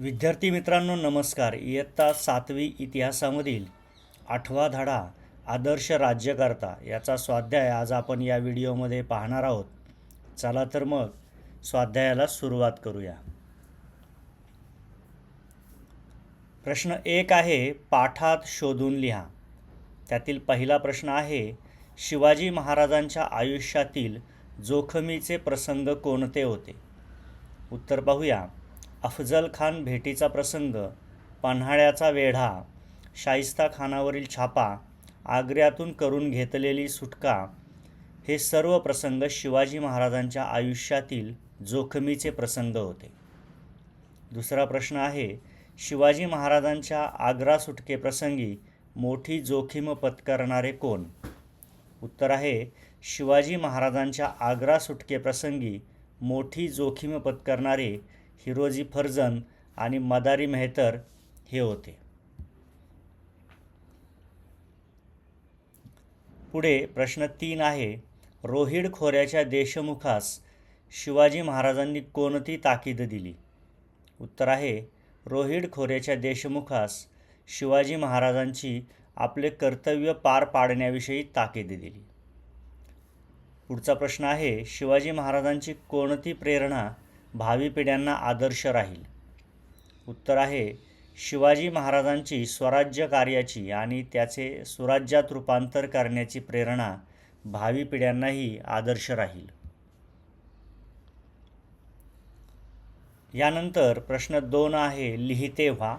विद्यार्थी मित्रांनो नमस्कार. इयत्ता सातवी इतिहासामधील आठवा धडा आदर्श राज्यकर्ता याचा स्वाध्याय आज आपण या व्हिडिओमध्ये पाहणार आहोत. चला तर मग स्वाध्यायाला सुरुवात करूया. प्रश्न एक आहे पाठात शोधून लिहा. त्यातील पहिला प्रश्न आहे शिवाजी महाराजांच्या आयुष्यातील जोखमीचे प्रसंग कोणते होते? उत्तर पाहूया. अफजल खान भेटीचा प्रसंग पन्हाळ्याचा वेढा शाहिस्ता खानावरील छापा आग्र्यातून करून घेतलेली सुटका हे सर्व प्रसंग शिवाजी महाराजांच्या आयुष्यातील जोखमीचे प्रसंग होते. दुसरा प्रश्न आहे शिवाजी महाराजांच्या आग्रा सुटकेप्रसंगी मोठी जोखीम पत्करणारे कोण? उत्तर आहे शिवाजी महाराजांच्या आग्रा सुटकेप्रसंगी मोठी जोखीम पत्करणारे हिरोजी फर्जन आणि मदारी मेहतर हे होते. पुढे प्रश्न तीन आहे रोहिड खोऱ्याच्या देशमुखास शिवाजी महाराजांनी कोणती ताकीद दिली? उत्तर आहे रोहिड खोऱ्याच्या देशमुखास शिवाजी महाराजांची आपले कर्तव्य पार पाडण्याविषयी ताकीद दिली. पुढचा प्रश्न आहे शिवाजी महाराजांची कोणती प्रेरणा भावी पिढ्यांना आदर्श राहील. उत्तर आहे शिवाजी महाराजांची स्वराज्य कार्याची आणि त्याचे सुराज्यात रूपांतर करण्याची प्रेरणा भावी पिढ्यांनाही आदर्श राहील. यानंतर प्रश्न दोन आहे लिहिते व्हा.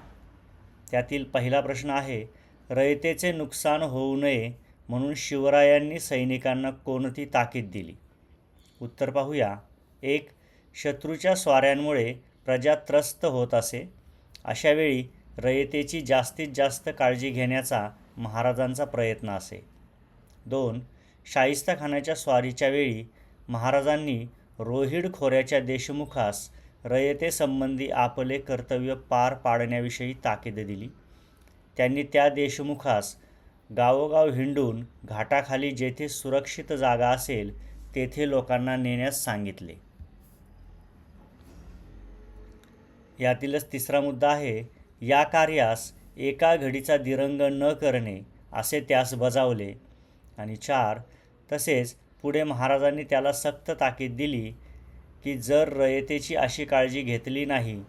त्यातील पहिला प्रश्न आहे रयतेचे नुकसान होऊ नये म्हणून शिवरायांनी सैनिकांना कोणती ताकीद दिली? उत्तर पाहूया. एक शत्रूच्या स्वाऱ्यांमुळे प्रजा त्रस्त होत असे अशावेळी रयतेची जास्तीत जास्त काळजी घेण्याचा महाराजांचा प्रयत्न असे. दोन शाहिस्ता खानाच्या स्वारीच्या वेळी महाराजांनी रोहिड खोऱ्याच्या देशमुखास रयतेसंबंधी आपले कर्तव्य पार पाडण्याविषयी ताकीद दिली. त्यांनी त्या देशमुखास गावोगाव हिंडून घाटाखाली जेथे सुरक्षित जागा असेल तेथे लोकांना नेण्यास सांगितले. यातीलच तिसरा मुद्दा आहे या कार्यास एका घडीचा दिरंग न करणे असे त्यास बजावले. आणि चार तसेच पुढे महाराजांनी त्याला सक्त ताकीद दिली की जर रयतेची अशी काळजी घेतली नाही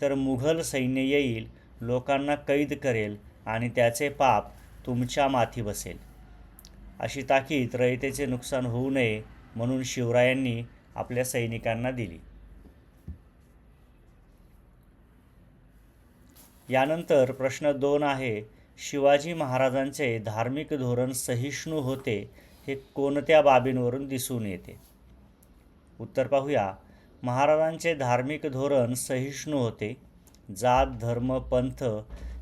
तर मुघल सैन्य येईल लोकांना कैद करेल आणि त्याचे पाप तुमच्या माथी बसेल. अशी ताकीद रयतेचे नुकसान होऊ नये म्हणून शिवरायांनी आपल्या सैनिकांना दिली. यानंतर प्रश्न दोन आहे शिवाजी महाराजांचे धार्मिक धोरण सहिष्णू होते हे कोणत्या बाबींवरून दिसून येते? उत्तर पाहूया. महाराजांचे धार्मिक धोरण सहिष्णू होते. जात धर्म पंथ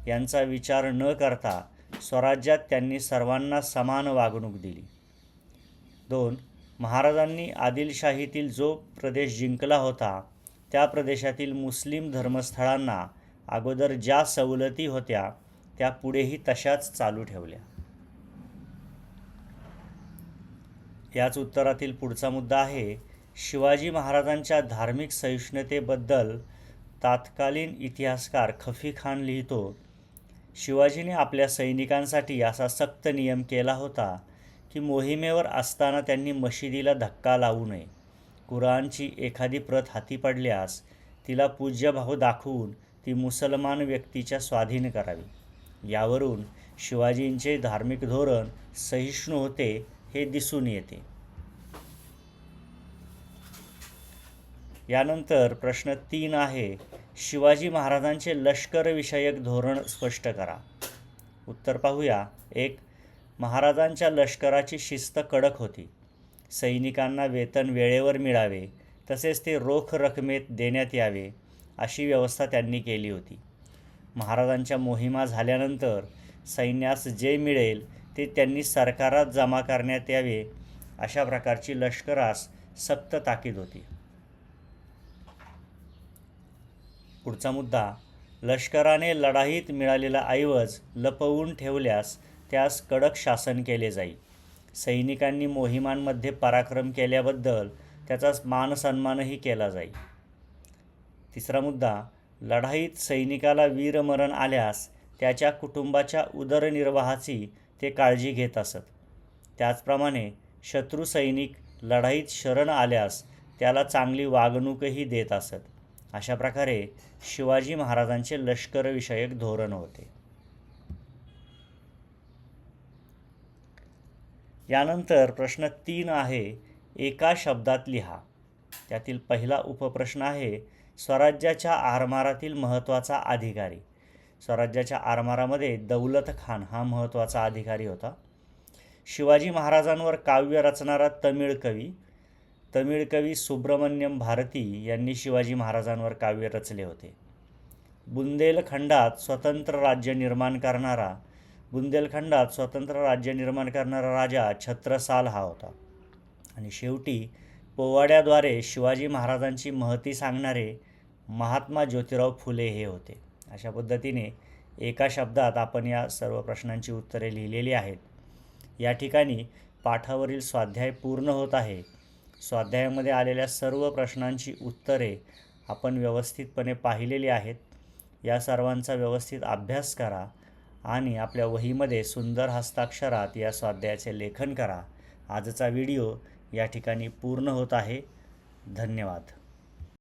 यांचा विचार न करता स्वराज्यात त्यांनी सर्वांना समान वागणूक दिली. दोन महाराजांनी आदिलशाहीतील जो प्रदेश जिंकला होता त्या प्रदेशातील मुस्लिम धर्मस्थळांना अगोदर ज्या सवलती होत्या त्या पुढेही तशाच चालू ठेवल्या. याच उत्तरातील पुढचा मुद्दा आहे शिवाजी महाराजांच्या धार्मिक सहिष्णुतेबद्दल तात्कालीन इतिहासकार खफी खान लिहितो शिवाजीने आपल्या सैनिकांसाठी असा सक्त नियम केला होता की मोहिमेवर असताना त्यांनी मशिदीला धक्का लावू नये. कुराणची एखादी प्रत हाती पडल्यास तिला पूज्यभाव दाखवून ती मुसलमान व्यक्तीच्या स्वाधीन करावी. यावरून शिवाजींचे धार्मिक धोरण सहिष्णू होते हे दिसून येते. यानंतर प्रश्न तीन आहे शिवाजी महाराजांचे लष्करविषयक धोरण स्पष्ट करा. उत्तर पाहूया. एक महाराजांच्या लष्कराची शिस्त कडक होती. सैनिकांना वेतन वेळेवर मिळावे तसेच ते रोख रकमेत देण्यात यावे. अशी व्यवस्था त्यांनी केली होती. महाराजांच्या मोहिमा झाल्यानंतर सैन्यास जे मिळेल ते त्यांनी सरकारात जमा करण्यात यावे अशा प्रकारची लष्करास सक्त ताकीद होती. पुढचा मुद्दा लष्कराने लढाईत मिळालेला ऐवज लपवून ठेवल्यास त्यास कडक शासन केले जाईल. सैनिकांनी मोहिमांमध्ये पराक्रम केल्याबद्दल त्याचा मानसन्मानही केला जाईल. तिसरा मुद्दा लढाईत सैनिकाला वीरमरण आल्यास त्याच्या कुटुंबाच्या उदरनिर्वाहाची ते काळजी घेत असत. त्याचप्रमाणे शत्रू सैनिक लढाईत शरण आल्यास त्याला चांगली वागणूकही देत असत. अशा प्रकारे शिवाजी महाराजांचे लष्करविषयक धोरण होते. यानंतर प्रश्न तीन आहे एका शब्दात लिहा. त्यातील पहिला उपप्रश्न आहे स्वराज्याच्या आरमारातील महत्त्वाचा अधिकारी. स्वराज्याच्या आरमारामध्ये दौलत खान हा महत्त्वाचा अधिकारी होता. शिवाजी महाराजांवर काव्य रचणारा तमिळ कवी तमिळ कवी सुब्रमण्यम भारती यांनी शिवाजी महाराजांवर काव्य रचले होते. बुंदेलखंडात स्वतंत्र राज्य निर्माण करणारा बुंदेलखंडात स्वतंत्र राज्य निर्माण करणारा राजा छत्रसाल हा होता. आणि शेवटी पोवाड्याद्वारे शिवाजी महाराजांची महती सांगणारे महात्मा ज्योतिराव फुले हे होते. अशा पद्धतीने एका शब्दात आपण या सर्व प्रश्नांची उत्तरे लिहिलेली आहेत. या ठिकाणी पाठावरील स्वाध्याय पूर्ण होत आहे. स्वाध्यायामध्ये आलेल्या सर्व प्रश्नांची उत्तरे आपण व्यवस्थितपणे पाहिलेली आहेत. या सर्वांचा व्यवस्थित अभ्यास करा आणि आपल्या वहीमध्ये सुंदर हस्ताक्षरात या स्वाध्यायाचे लेखन करा. आजचा व्हिडिओ या ठिकाणी पूर्ण होत आहे. धन्यवाद.